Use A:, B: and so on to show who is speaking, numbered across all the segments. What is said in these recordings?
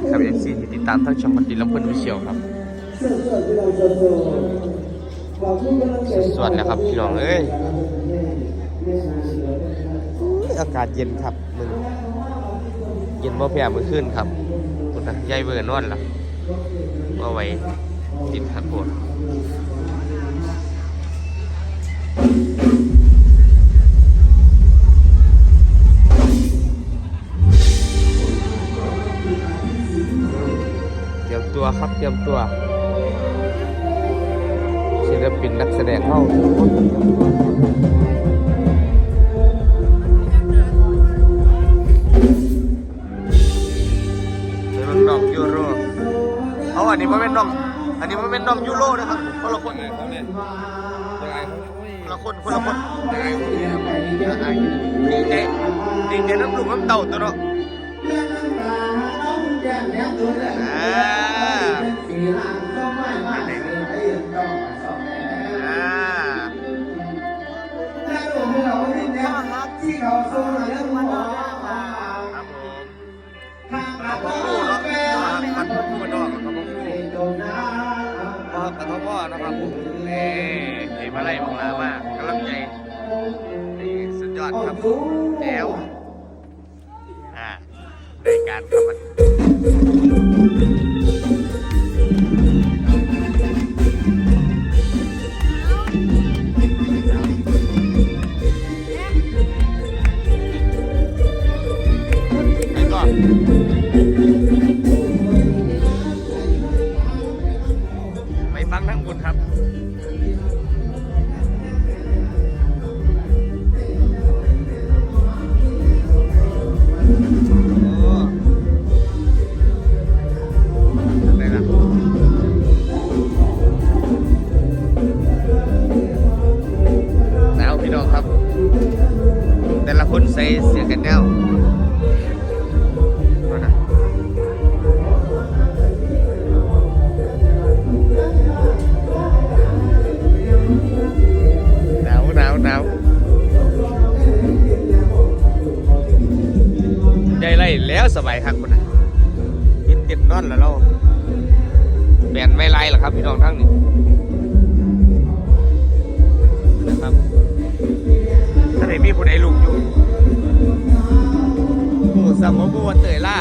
A: นครับเอฟซีที่ติดตามทั้งช่องพันดินลำเพิ่นวิเชียวครับสวัสดีครับพี่น้องเอ้ยอากาศเย็นครับมึงเย็นบ่แพ้มื้อคืนครับคุณนะยายเบื่อนอนล่ะเอาไว้กินครับปวด ตัวครับเตรียมตัวศิลปินนักแสดงเข้าทุกคนเตรียมตัวเป็นน้องยูโรเอาอันนี้มันเป็นน้อง อันนี้มันเป็นน้องยูโรนะครับคนละคนเลยเขาเนี่ยคนละคนคนละคนดีใจดีใจน้ำลูกน้ำเต่าตัวเนาะ อ่าอ่า
B: ที่เขาส่งเรื่องมากว่า
A: ครับผม
B: ทางกระ
A: ขอบ
B: โป
A: คุณ
B: ง
A: เนาะ
B: เนาะ
A: มันพูดนอกขอบคุณ
B: โดนน้
A: พ่อปฐมพ่อนะครับนี่เห็นมาไล่บังลามากกำลังใจนี่สุดยอดครับแจ๋วอ่าในการทำมัน คนใส่เสื้อกันหนาวดูนะหนาวหนาวหนาวใหญ่ไรแล้วสบายครับคนน่ะกินเต็มนอนแล้วเราแบนไม่ไรหรอครับพี่น้องทั้งนี้ ไหนมีผู้ใดลุกอยู่ผู้สามผู้วันเตยล่า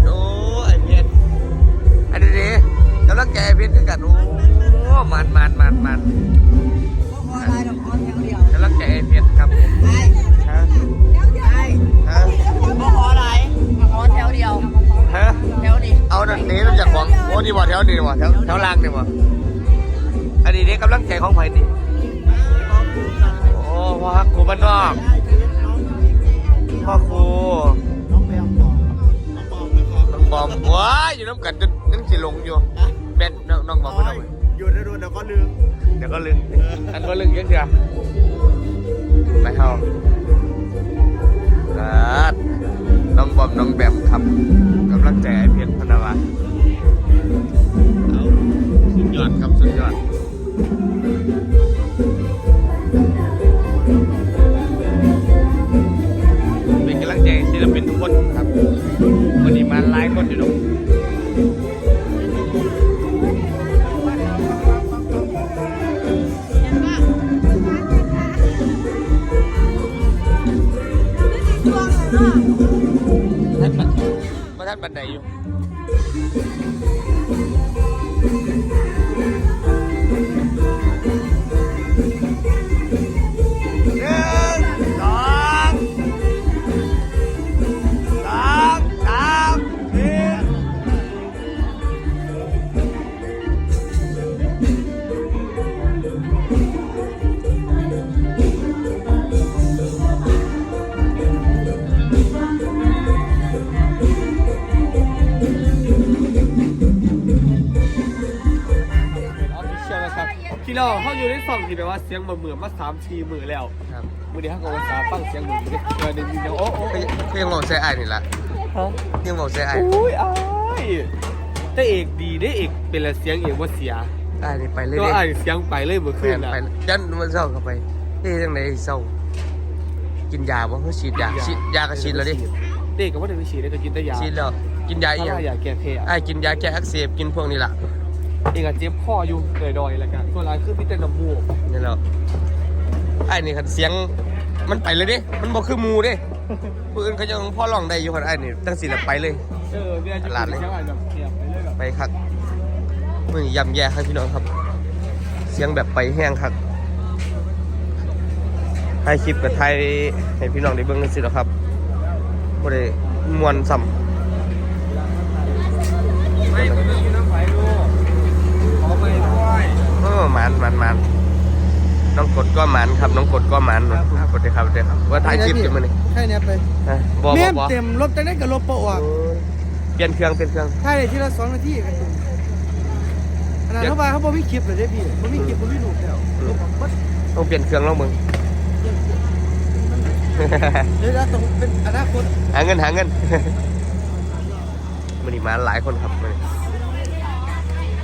A: เพียไอเพียโอ้ไอเพียอันนี้ดิกำลังใจไอเพียคือกันโอ้มันมันมันมัน
C: พอได้ดอกคอนแถวเดียว
A: กำลังใจไอเพียครับผม
C: ไอ้
A: ฮะ
C: ไอ้
A: ฮะ
C: พอขออะไรขอแถวเดียว
A: ฮะ
C: แถวนี้
A: เอาดันนี้มันจากของโอ้ดีบ่แถวดีบ่แถวแถวล่างดีบ่อันนี้นี่กำลังใจของไผ่ดิโอ้พ่อฮักครูบ้านนอกพ่อครู
B: บน้องบอม
A: ว้ายอยู่น้ำกันจนนั่งสิหลงอยู่แม่นน้องน้องบอมเพิ่นเอาไว้
B: อยู่ในรูนเดี๋ยวก็ลืม
A: เดี๋ยวก็ลึงอันก็ลึงยังเดียวไปเฮาครับน้องบอมน้องแบมครับกำลังใจไอ้เพชรพนาวะเอาสุดยอดครับ สุดยอด ท่านบันมาท่านบันไดอยู่
D: เขาอยู่ในสองที่แบบว่าเสียงเหมือนเหมือนมาสามทีมือแล้ว
A: ครับ
D: มือเดียวเขาก็ว่าสามฟังเสียงเหมือนเดือนหนึ่งเดียวโอ้โอ้
A: ก็ก็ยังบอกใส่ไอ้ายนี่ละ
D: ฮะ
A: ยังบอกใส่ไอ้าย
D: อุ้ยอ้ายแต่เอกดีได้เอกเป็นละเสียงเอกว่าเสีย
A: ไอ้ายนี่ไปเลย
D: ก็
A: เด้
D: อ้ายเสียงไปเลยเมื่อ
A: แฟ
D: คืน
A: น
D: นะ
A: ไปเลยยันมันเศร้าเข้าไปเฮ้ยจังไหนเศร้ากินยาบ่เขาฉีดยาฉีดยาก็ฉีดแล้วดิ
D: เด็กก็ว่าจะไปฉีดได้ก็กินแต่ยา
A: ฉีดแล้วกินยาอีหยัง
D: ถ้ายาแก้แพ้
A: ไอ้ายกินยาแก้อักเสบกินพวกนี้ล่ะ
D: เอกอะเจ็บคออยู่เลยดอยแล้วกันส่วนร้ายคือพี่เต้นน้ำมูก
A: นี่แหล้วไอ้ายนี่คันเสียงมันไปเลยดิมันบ่คือหมูเดิผู้อื่นเขายังพ่อร้องได้อยู่คนไอ้ายนี่ตั้งสิแล้วไปเลย
D: เออเวลาจะ
A: ตลาดเลย
D: เสียงอะไรแบบเสียบไปเลยแบบ
A: ไปคักมึงย่ำแย่ครับพี่น้องครับ เสียงแบบไปแห้งคักถ่ายคลิปกับถ่ายให้พี่น้องได้เบิ่งกันสิหรอกครับบ่ได้มวนซ้
D: ไม่ผมไม่กินน้ำไผ่ดูขอ ไปด้วยำ
A: เออหมันหมันหมันน้องกดก็หมันครับน้องกดก็หมันครับกดเลยครับเด้อครับว่าถ่ายคลิปอยู่มื้อนี้
B: แค่เนี้ยไป
A: ฮะบ่
B: เม
A: บ่
B: ม
A: บ่
B: เต็มลบจังได้กับลบโปะอะ
A: โอ้ยเปลี่ยนเครื่องเปลี่ยนเครื่อง
B: ใช่ทีละสองนาทีกันขนาดเขาไปเขาบอกมีคลิปเลยเด้พี่เขามีคลิปเขามีรูปแล้วลบออกหมด
A: ต้องเปลี่ยนเครื่องแล้วมึง
B: เดี๋ยวจะต้องเป็นอนาคต
A: หาเงินหาเงิน มันนี่มาหลายคนครับมื้อนี้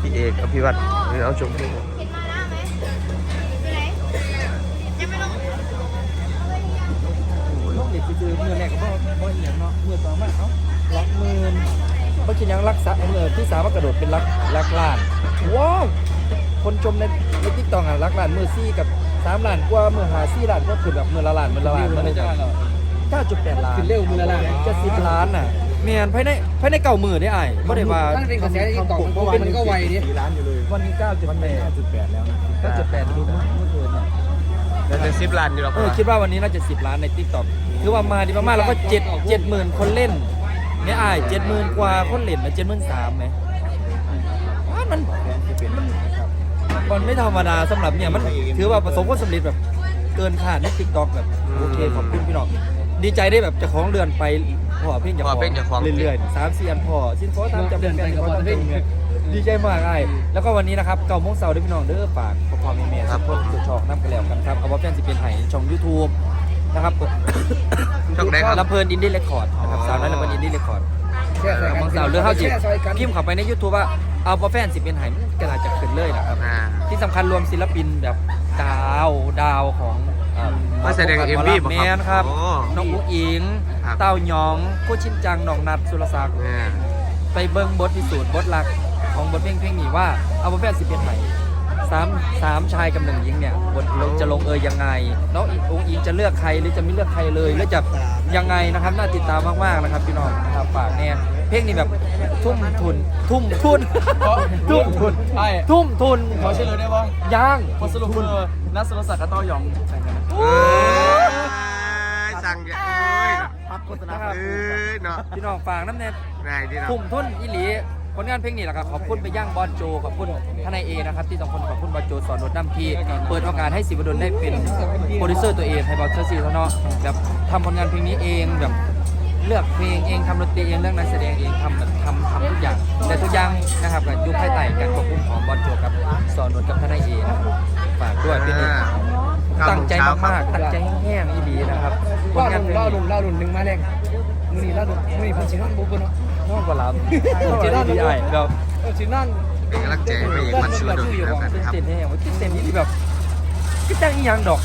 A: พี่เอกอภิวัตร นี่เอาชมพู่
E: โลกเด็กคือเมื่อแรกก็บ่บ่เหียงเนาะเมื่อต่อมาเอ้าลักหมื่นบ่คิดหยังรักษาเมื่อที่สามารถกระโดดเป็นลักลักล้านว้าวคนชมในใน TikTok อะลักล้านมือซี่กับ3ล้านกว่ามือหาซี่ล้านก็คือแบบมือละล้านมือละล้านมือละ9.8ล้าน
C: ขึ้นเร็วมือละล้าน
E: จะ10ล้านน่ะ แม่นภายในภายในเก้ามือได้อ้ายบ่ได้ว่า
C: มันเป็นกระแสที่ตอกเพราะว่ามันก็ไวดิ
E: วันนี้9.8 9.8แล้วนะ9.8ดูเมื่อคืนน่ะ
A: แล้วจะสิบล้านอยู่หรอก
E: เออคิดว่าวันนี้น่าจะ 10 ล้านใน t ิ k t o k คือว่ามาดีมากๆแล้วก็7 7หมื่นคนเล่นเนี่ยอ่าย7หมื่นกว่าคนเล่นนะ7หมื่นสามไหมอ่ามันมันมันไม่ธรรมดาสำหรับเนี่ยมันถือว่าประสบความสำเร็จแบบเกินคาดใน t ิ k t o k แบบโอเคขอบคุณพี่น้องดีใจได้แบบเจะของเรือนไป พอเพ่งจะ
A: พอเป็นเจ้าของ
E: เรื่อยๆสามสี่อันพอสิ้นพอตามจำเป็นพอตามจำเป็นดีใจมากไอ้แล้วก็วันนี้นะครับเก้าโมงเสาร์ด้วยพี่น้องเด้อฝากพ่อพ่อแม่แม่
A: ครับ
E: ทุกคนทุกช่องน้ำกันแล้วกันครับเอาว่าแฟนสิเป็นไห้ช่อง YouTube นะครับ
A: ช่องไหนครับ
E: ลำเพลินอินดี้เรคคอร์ดนะครับสาวน้อยลำเพลินอินดี้เรคคอร์ด
C: แค่ใส่
E: บางสาวเรื่องเข้าจิพิมพ์เข้าไปใน YouTube ว่าเอาว่าแฟนสิเป็นไห้มันก็น่าจะขึ้นเลยนะครับ
A: อ่า
E: ที่สำคัญรวมศิลปินแบบดาวดาวของเอ่อ
A: มาแสดง
E: ห
A: MV
E: ล
A: บ่
E: แม
A: ครับ
E: นครับ
A: โอ้
E: น้องอุ้งอิง
A: ครับ
E: เต้าหยองโคชินจังน้องนัดสุรศักดิ์
A: เนี่ย
E: ไปเบิ้งบทพิสูจน์บทหลักของบทเพลงเพลงนี้ว่าเอาบทแฟนสิเป็นไห้สามสามชายกับหนึ่งหญิงเนี่ยบทลงจะลงเอยยังไง น้องอุ้งอิงจะเลือกใครหรือจะไม่เลือกใครเลยหรือจะยังไงนะครับน่าติดตามมากๆนะครับพี่น้องนะครับฝากเนี่ยเพลงนี้แบบทุ่มทุน ทุ่มทุน ทุ่มทุน
D: ใช่
E: ทุ่มทุน
D: ขอเฉลยได้ปะ
E: ย่าง
D: พอสรุปคือนักสุรศักดิ์กับเต้ายองใช่ไหมนะ
A: เอ้ย สั่งอย่าเอ้ย
E: พักโฆษณา
A: เอ้ยเนาะ
E: พี่น้องฝากน้ำแน่
A: ง่ายดีเนาะ
E: ทุ่มทุนอีหลีผลงานเพลงนี้แหละครับขอบคุณไปย่างบอลโจขอบคุณทนายเอนะครับที่สองคนขอบคุณบอลโจสอนรถน้ำที่เปิดโอกาสให้สิบดลได้เป็นโปรดิวเซอร์ตัวเองให้บอลเชอร์ซีเนาะแบบทำผลงานเพลงนี้เองแบบเลือกเพลงเองทำดนตรีเองเรื่องนักแสดงเองทำแบบทำทำทุกอย่างแต่ทุกอย่างนะครับกับยุคภายใต้การควบคุมของบอลโจกับสอนรถกับทนายเอนะครับฝากด้วยเป็นอีก
A: อ่า
E: ตั้งใจ
A: เก้โม
E: มาก
A: เช้
E: ๆตั้งใจแห้งๆอีหลีนะครับ ผล
C: ล่องา
E: นเพลง
C: ล่อ
E: นี้
C: ลุ่มล่อลุ่มหนึ่งมาแรกมือนี่ล่อลุ่มมือนี่พันชินอนบุบเนาะ
E: นอนกว่าหลับเจนอนดีไอ้แบบ
C: เออชินอน
A: เป็นกำลังใจให้พระเอกมันชิวดลแล้วกันครับ
E: เต้นแห้งว่าเต้นนี่แบบก็จังอีหยังดอก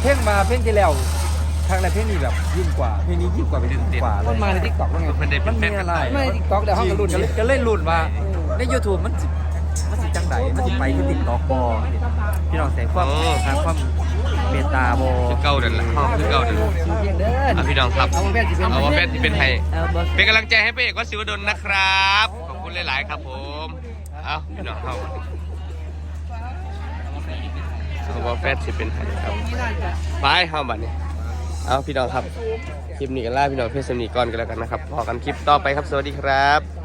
E: เพลงมาเพลงที่แล้วทางแรกเพลงนี้แบบยิ่งกว่าเพลงนี้ยิ่งกว่าเป็นกว่าเล
C: มัน
E: ย
C: มาในทิกตอกว่าไง
A: มันได้เป็
E: มันน
A: แฟ
E: มี
A: นกั
E: อะ
A: น
E: ไร
C: ไม่ในทิกตอกแต่ห้องกระลุ่น
E: ก็เลยก็เล่นรุ่นว่าใน YouTube มันสิมันสิจังไดมันสิไปคือติดตอกบอพี่น้องใส่ความหาความ เมตตาบอ
A: คือเก่าเดินละห้องคือเก่าเดิน
C: ชื่อเพียงเดิน
A: อะพี่น้องครับ
C: เอาแม่สิเป็น
A: เอาว่าแฟนที่เป็นไทย
E: เอาบ่
A: เป็นกำลังใจให้พระเอกวัดศิวดลนะครับ ขอบคุณหลายๆครับผมเอาพี่น้องเข้าเอาว่าแฟนที่เป็นไทยครับไปเข้าบัดนี้เอาพี่น้องครับคลิปนี้กันล่าพี่น้องเพื่อนสนิทก่อนกันแล้วกันนะครับพอกันคลิปต่อไปครับสวัสดีครับ